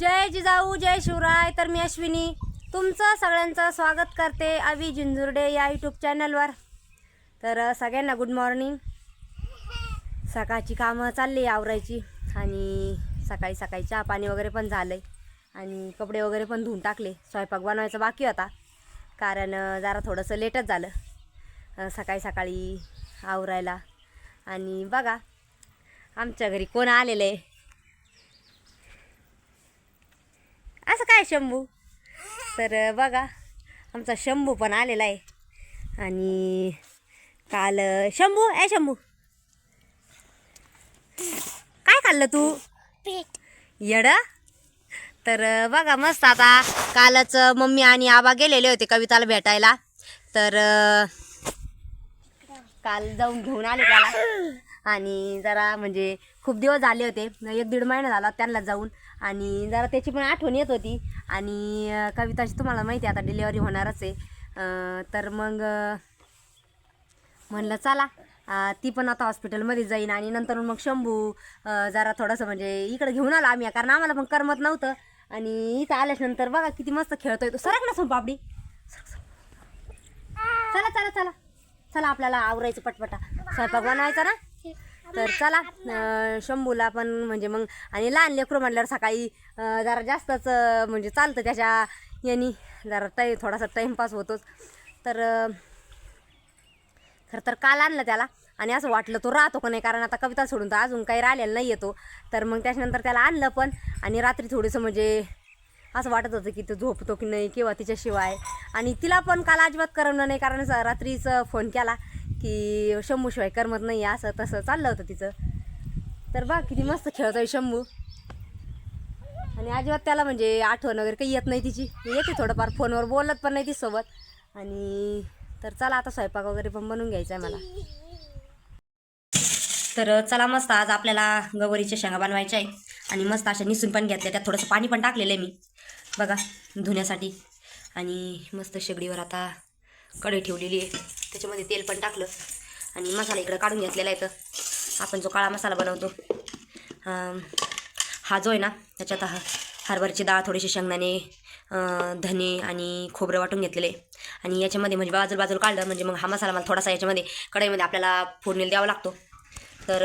जय जिजाऊ जय शिवराय. तर मी अश्विनी. तुमचं सगळ्यांचं स्वागत करते अवी जिंजुर्डे या यूट्यूब चॅनलवर तर सगळ्यांना गुड मॉर्निंग सकाळची कामं चालली आवरायची आणि सकाळी सकाळी चहा पाणी वगैरे पण झालं आहे आणि कपडे वगैरे पण धुवून टाकले. स्वयंपाक बनवायचा बाकी होता. कारण जरा थोडंसं लेटच झालं. सकाळी सकाळी आवरायला. आणि बघा आमच्या घरी कोण आलेलं? आहे काय शंभू. तर बघा आमचा शंभू पण आलेला आहे. आणि काल शंभू ए शंभू. काय खाल्लं तू? येड? तर बघा मस्त आता कालच मम्मी आणि आबा गेलेले होते कविताला भेटायला. तर काल जाऊन घेऊन आले त्याला. आणि जरा म्हणजे खूप दिवस झाले होते. एक दीड महिना झाला त्यांना जाऊन. आणि जरा त्याची पण आठवण येत होती. आणि कविताची तुम्हाला माहिती आहे आता डिलेवरी होणारच आहे. तर मग म्हणलं चला ती पण आता हॉस्पिटलमध्ये जाईन. आणि नंतर मग शंभू जरा थोडंसं म्हणजे इकडे घेऊन आलो आम्ही. कारण आम्हाला पण करमत नव्हतं. आणि इथं आल्याच्यानंतर बघा किती मस्त खेळतोय तो. सरक ना सोनपापडी चला चला चला. चला आपल्याला आवरायचं पटपटा. स्वयंपाक बनवायचा ना? तर चला शंभूला पण म्हणजे मग आणि लहान लेकरू म्हटल्यावर सकाळी जरा जास्तच म्हणजे चालतं त्याच्या यांनी. जरा टाई थोडासा टाईमपास होतोच. तर खरं तर काल आणलं त्याला आणि असं वाटलं तो राहतो का नाही कारण आता कविता सोडून तर अजून काही राहिलेला नाही येतो तर मग त्याच्यानंतर त्याला आणलं पण आणि रात्री थोडंसं म्हणजे असं वाटत होतं की तो झोपतो की नाही किंवा तिच्याशिवाय. आणि तिला पण काल अजिबात करमलं नाही कारण स- रात्रीच फोन केला. की शंभूशिवाय करमत नाही असं तसं चाललं होतं तिचं. तर बघ किती मस्त खेळतोय शंभू. आणि अजिबात त्याला म्हणजे आठवण वगैरे काही येत नाही तिची. येते थोडंफार फोनवर बोलत पण नाही तिसोबत. आणि तर चला आता स्वयंपाक वगैरे पण बनवून घ्यायचा आहे मला. तर चला मस्त आज आपल्याला गवरीच्या शेंगा बनवायच्या आहे. आणि मस्त अशा निसून पण घेतल्या त्यात थोडंसं पाणी पण टाकलेलं आहे मी. बघा धुण्यासाठी. आणि मस्त शेगडीवर आता कढई ठेवलेली आहे. त्याच्यामध्ये तेल पण टाकलं. आणि मसाला इकडं काढून घेतलेला आहे तर आपण जो काळा मसाला बनवतो हा जो आहे ना त्याच्यात हा हरभऱ्याची डाळ थोडीशी शेंगदाणे धने आणि खोबरं वाटून घेतलेले आणि याच्यामध्ये म्हणजे बाजूल बाजूला काढलं म्हणजे मग हा मसाला मला थोडासा याच्यामध्ये कढईमध्ये आपल्याला फोडणीला द्यावा लागतो. तर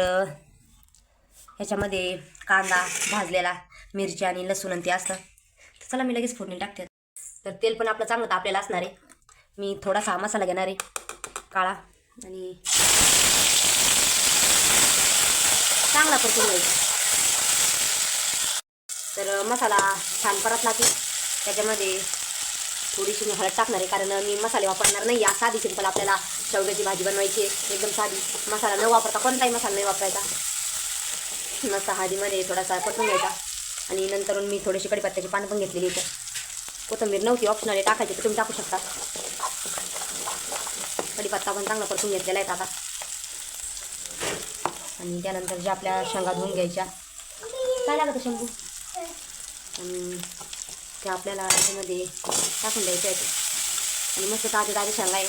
याच्यामध्ये ह्याच्यामध्ये कांदा भाजलेला मिरची आणि लसूण आणि ते असतं. तर चला मी लगेच फोडणी टाकते. तर तेल पण आपलं चांगलं आपल्याला असणार आहे. मी थोडासा हा मसाला घेणार आहे काळा. आणि चांगला परतून घ्यायचा तर मसाला छान परतला की त्याच्यामध्ये थोडीशी मी हळद टाकणार आहे कारण मी मसाले वापरणार नाही. या साधी सिंपल आपल्याला शेवग्याची भाजी बनवायची आहे. एकदम साधी. मसाला न वापरता कोणताही मसाला नाही वापरायचा. मस्त हळदीमध्ये थोडासा परतून घ्यायचा. आणि नंतर मी थोडीशी कडीपत्त्याची पानं पण घेतलेली इथं कोथिंबीर नव्हती ऑप्शनल आहे. टाकायची तर तुम्ही टाकू शकता. कढीपत्ता पण चांगला परतून घेतलेला आहे आता. आणि त्यानंतर ज्या आपल्या शेंगा धुवून घ्यायच्या. काय लागतं शंभू? आणि त्या आपल्याला याच्यामध्ये टाकून द्यायचं आहे ते. आणि मस्त ताजे ताजे शेंगा आहे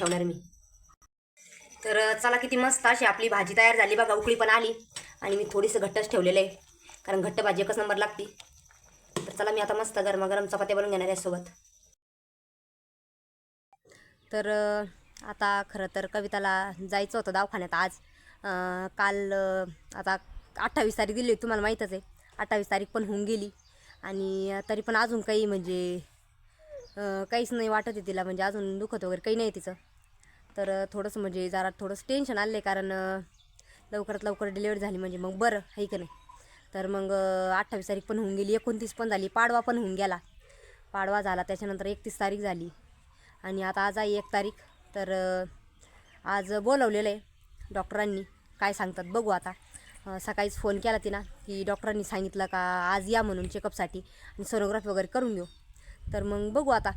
ठेवणार मी. तर चला किती मस्त अशी आपली भाजी तयार झाली बघा उकळी पण आली. आणि मी थोडीसं घट्टच ठेवलेलं आहे कारण घट्ट भाजी एकच नंबर लागते. तर चला मी आता मस्त गरमागरम चपात्या बनवून घेणार आहे सोबत तर आता खरं तर कविताला जायचं होतं दवाखान्यात आज. काल आता अठ्ठावीस तारीख दिली होती, तुम्हाला माहीतच आहे. अठ्ठावीस तारीख पण होऊन गेली. आणि तरी पण अजून काही म्हणजे काहीच नाही वाटत आहे तिला म्हणजे अजून दुखत वगैरे काही नाही तिचं. तर थोडंसं म्हणजे जरा थोडंसं टेन्शन आलं आहे कारण लवकरात लवकर डिलेवरी झाली म्हणजे मग बरं आहे की नाही? तर मग अठ्ठावीस तारीख पण होऊन गेली एकोणतीस पण झाली पाडवा पण होऊन गेला. पाडवा झाला त्याच्यानंतर एकतीस तारीख झाली. आणि आता आज आहे एक तारीख तर आज बोलवलेलं आहे डॉक्टरांनी काय सांगतात बघू आता. सकाळीच फोन केला तिनं की डॉक्टरांनी सांगितलं का आज या म्हणून चेकअपसाठी आणि सोनोग्राफी वगैरे करून घेऊ. तर मग बघू आता.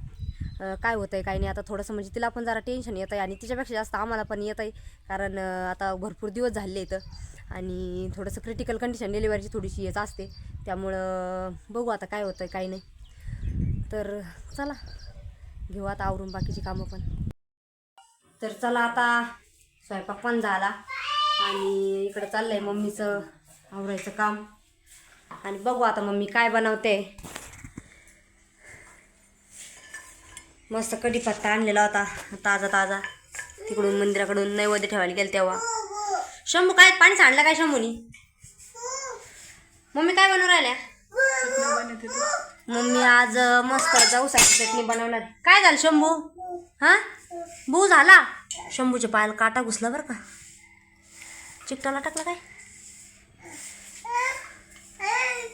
काय होतं आहे काय नाही आता थोडंसं म्हणजे तिला पण जरा टेन्शन येतं आहे आणि तिच्यापेक्षा जास्त आम्हाला पण येत आहे कारण आता भरपूर दिवस झाले इथं आणि थोडंसं क्रिटिकल कंडिशन डिलिव्हरीची थोडीशी येत असते. त्यामुळं बघू आता काय होतं आहे काय नाही. तर चला घेऊ आता आवरून बाकीची कामं पण. तर चला आता स्वयंपाक पण झाला आणि इकडं चाललंय मम्मीचं आवरायचं काम. आणि बघू आता मम्मी काय बनवते. मस्त कढीपत्ता आणलेला होता ताजा ताजा. तिकडून मंदिराकडून नैवेद्य ठेवायला गेलं तेव्हा. शंभू काय पाणी सांडलं काय शंभूनी? मम्मी काय बनवून राहिल्या? मम्मी आज मस्त जाऊसाठी चटणी बनवणार काय झालं शंभू? हा? बू झाला? शंभूच्या पायाला काटा घुसला बरं का? चिकटाला टाकला काय?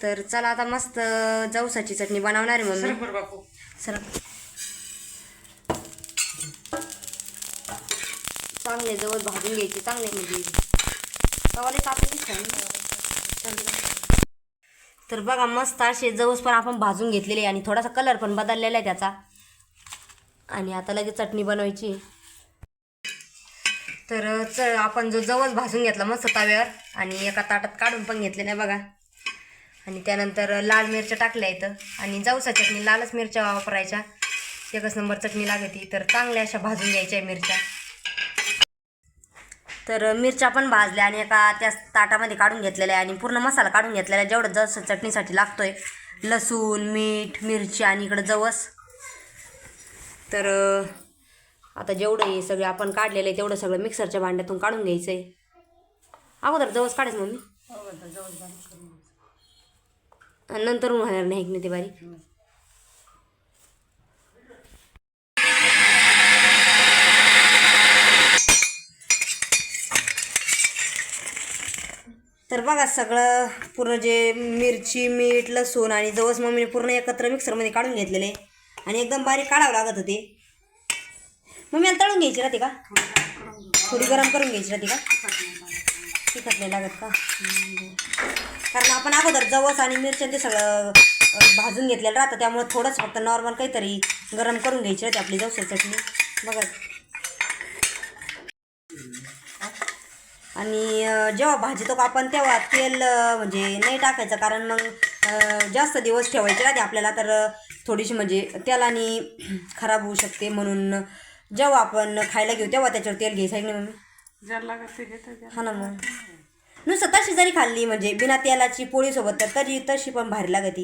तर चला आता मस्त जाऊसाची चटणी बनवणार आहे मम्मी. सर चांगले जवळ भाजून घ्यायचे चांगले म्हणजे. तवाले तापले तर बघा मस्त असे जवस पण आपण भाजून घेतलेले आणि थोडासा कलर पण बदललेला आहे त्याचा. आणि आता लगेच चटणी बनवायची तर च आपण जो जवस भाजून घेतला मस्त तव्यावर आणि एका ताटात काढून पण घेतलेला आहे बघा. आणि त्यानंतर लाल मिरच्या टाकल्या इथं आणि जाऊसा चटणी लालच मिरच्या वापरायच्या. एकच नंबर चटणी लागते. तर चांगल्या अशा भाजून घ्यायच्या मिरच्या. तर मिरच्या पण भाजल्या आणि एका त्या ताटामध्ये काढून घेतलेल्या आहे आणि पूर्ण मसाला काढून घेतलेला आहे जेवढं जसं चटणीसाठी लागतोय. लसूण मीठ मिरची आणि इकडं जवस. तर आता जेवढं हे सगळं आपण काढलेलं आहे तेवढं सगळं मिक्सरच्या भांड्यातून काढून घ्यायचं आहे अगोदर जवस काढायचं मम्मी नंतर होणार नाही ते बारीक. तर बघा सगळं पूर्ण जे मिरची मीठ लसूण आणि जवस मम्मीने पूर्ण एकत्र मिक्सरमध्ये काढून घेतलेले. आणि एकदम बारीक काढावं लागत होते. मम्मीला तळून घ्यायची राहते का? थोडी गरम करून घ्यायची राहते का? तिखट नाही लागत का? कारण आपण अगोदर जवस आणि मिरच्या ते सगळं भाजून घेतलेलं राहतं. त्यामुळे थोडंच फक्त नॉर्मल काहीतरी गरम करून घ्यायची राहते आपली जवसाची चटणी. बघा. आणि जेव्हा भाजतो का आपण तेव्हा तेल म्हणजे नाही टाकायचं कारण मग जास्त दिवस ठेवायचे राहते आपल्याला तर थोडीशी म्हणजे तेलाने खराब होऊ शकते म्हणून जेव्हा आपण खायला घेऊ तेव्हा त्याच्यावर तेल घ्यायचं आहे की नाही मम्मी? ते. हा ना मग. नुसतं तशी जरी खाल्ली म्हणजे बिना तेलाची पोळीसोबत तर तरी तशी पण भारी लागती.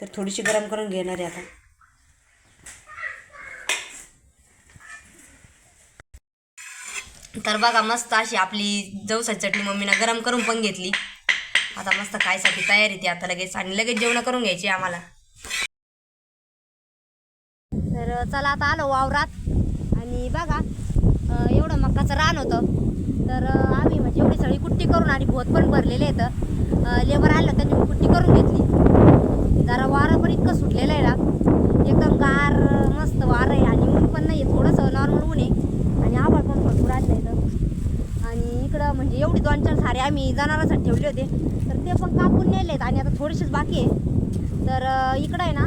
तर थोडीशी गरम करून घेणार आहे आता. तर बघा मस्त अशी आपली जवसाची चटणी मम्मीनं गरम करून पण घेतली. आता मस्त खायसाठी तयारी ती आता लगेच आणि लगेच जेवण करून घ्यायची आम्हाला. तर चला आता आलो वावरात. आणि बघा एवढं मक्काचं रान होतं. तर आम्ही म्हणजे एवढी सगळी कुट्टी करून आणि भोत पण भरलेले आहेत. लेबर आलं त्यांनी मी कुट्टी करून घेतली जरा वारं पण इतकं सुटलेलं आहे ना एकदम गार अं, मस्त वारं आहे आणि ऊन पण नाही आहे थोडंसं नॉर्मल ऊन आहे आणि आभाळ पण भरपूर आलं इथं आणि इकडं म्हणजे एवढी दोन आम्ही जनावरांसाठी ठेवले होते. तर ते पण कापून नेलेत आणि आता थोडेसेच बाकी आहे. तर इकडं आहे ना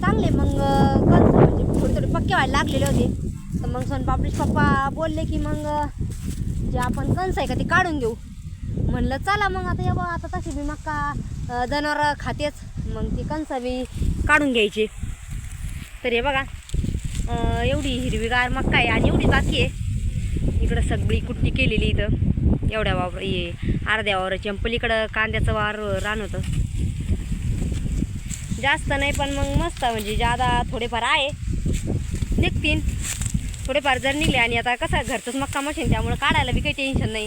चांगले मग कंस म्हणजे थोडे थोडे पक्के व्हायला लागलेले होते. तर मग सोनपापडीचे पप्पा बोलले की मग जे आपण कंस आहे का ते काढून घेऊ. म्हणलं चला मग आता या बा आता तशी बी मक्का जनावर खातेच. मग ती कंस बी काढून घ्यायची. तर हे बघा एवढी हिरवीगार मक्का आहे आणि एवढी बाकी आहे. इकडं सगळी कुट्टी केलेली इथं. एवढ्या वावर ये अर्ध्या वावराची. चंपलीकडं पलीकडं कांद्याचं वार रान होतं जास्त नाही पण मग मस्त म्हणजे जादा थोडेफार आहे. निघतील. थोडेफार जर निघले आणि आता कसं घरचंच मक्का मशीन त्यामुळे काढायला बी काही टेन्शन नाही.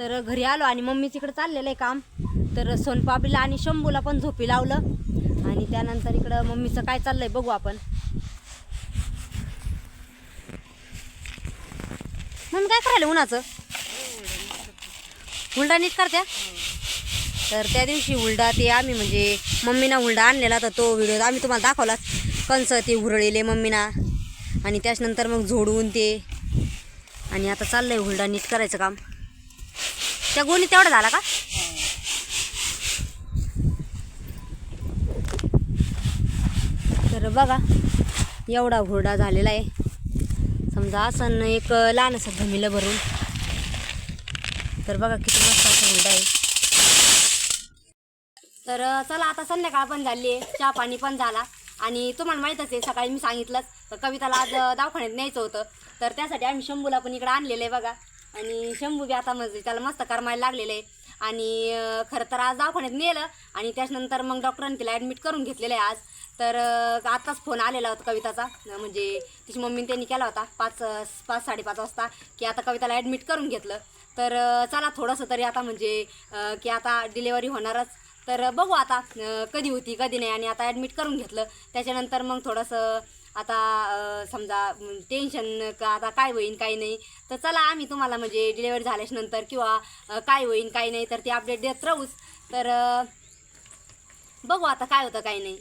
तर घरी आलो आणि मम्मी तिकडं चाललेलं आहे काम. तर सोनपापडीला आणि शंभूला पण झोपी लावलं. आणि त्यानंतर इकडं मम्मीचं काय चाललंय बघू आपण. मम्मी काय करायला उन्हाचं? हुलडा नीट करत्या? तर त्या दिवशी हुलडा ते आम्ही म्हणजे मम्मीना हुलडा आणलेला तर तो व्हिडिओ आम्ही तुम्हाला दाखवला. कंस ते हुरळेले मम्मीना. आणि त्याच्यानंतर मग झोडून ते. आणि आता चाललंय हुलडा नीट करायचं काम. त्या गोणी तेवढा झाला का? तर बघा एवढा घोरडा झालेला आहे. समजा असं एक लहान असं घमिलं भरून. तर बघा किती मस्त असं घोरडा आहे. तर चला आता संध्याकाळ पण झाली आहे. चहा पाणी पण झाला. आणि तुम्हाला माहीतच आहे सकाळी मी सांगितलंच तर कविताला आज दवाखान्यात न्यायचं होतं. तर त्यासाठी आम्ही शंभूला पण इकडं आणलेलं आहे बघा. आणि शंभू बी आता म्हणजे त्याला मस्त करमायला लागलेलं. आहे आणि खरं तर आज दवाखान्यात नेलं. आणि त्याच्यानंतर मग डॉक्टरांनी तिला ॲडमिट करून घेतलेलं आहे आज. तर आत्ताच फोन आलेला होता कविताचा. म्हणजे तिची मम्मीने त्यांनी केला होता पाच पाच साडेपाच वाजता की आता कविताला ॲडमिट करून घेतलं. तर चला थोडंसं तरी आता म्हणजे की आता डिलेवरी होणारच. तर बघू आता कधी होती कधी नाही. आणि आता ॲडमिट करून घेतलं. त्याच्यानंतर मग थोडंसं आता समजा टेन्शन का आता काय होईन काय नाही तर चला आम्ही तुम्हाला म्हणजे डिलेवरी झाल्यानंतर किंवा काय होईन काय नाही तर ते अपडेट देत राहूच. तर बघू आता काय होतं काय नाही.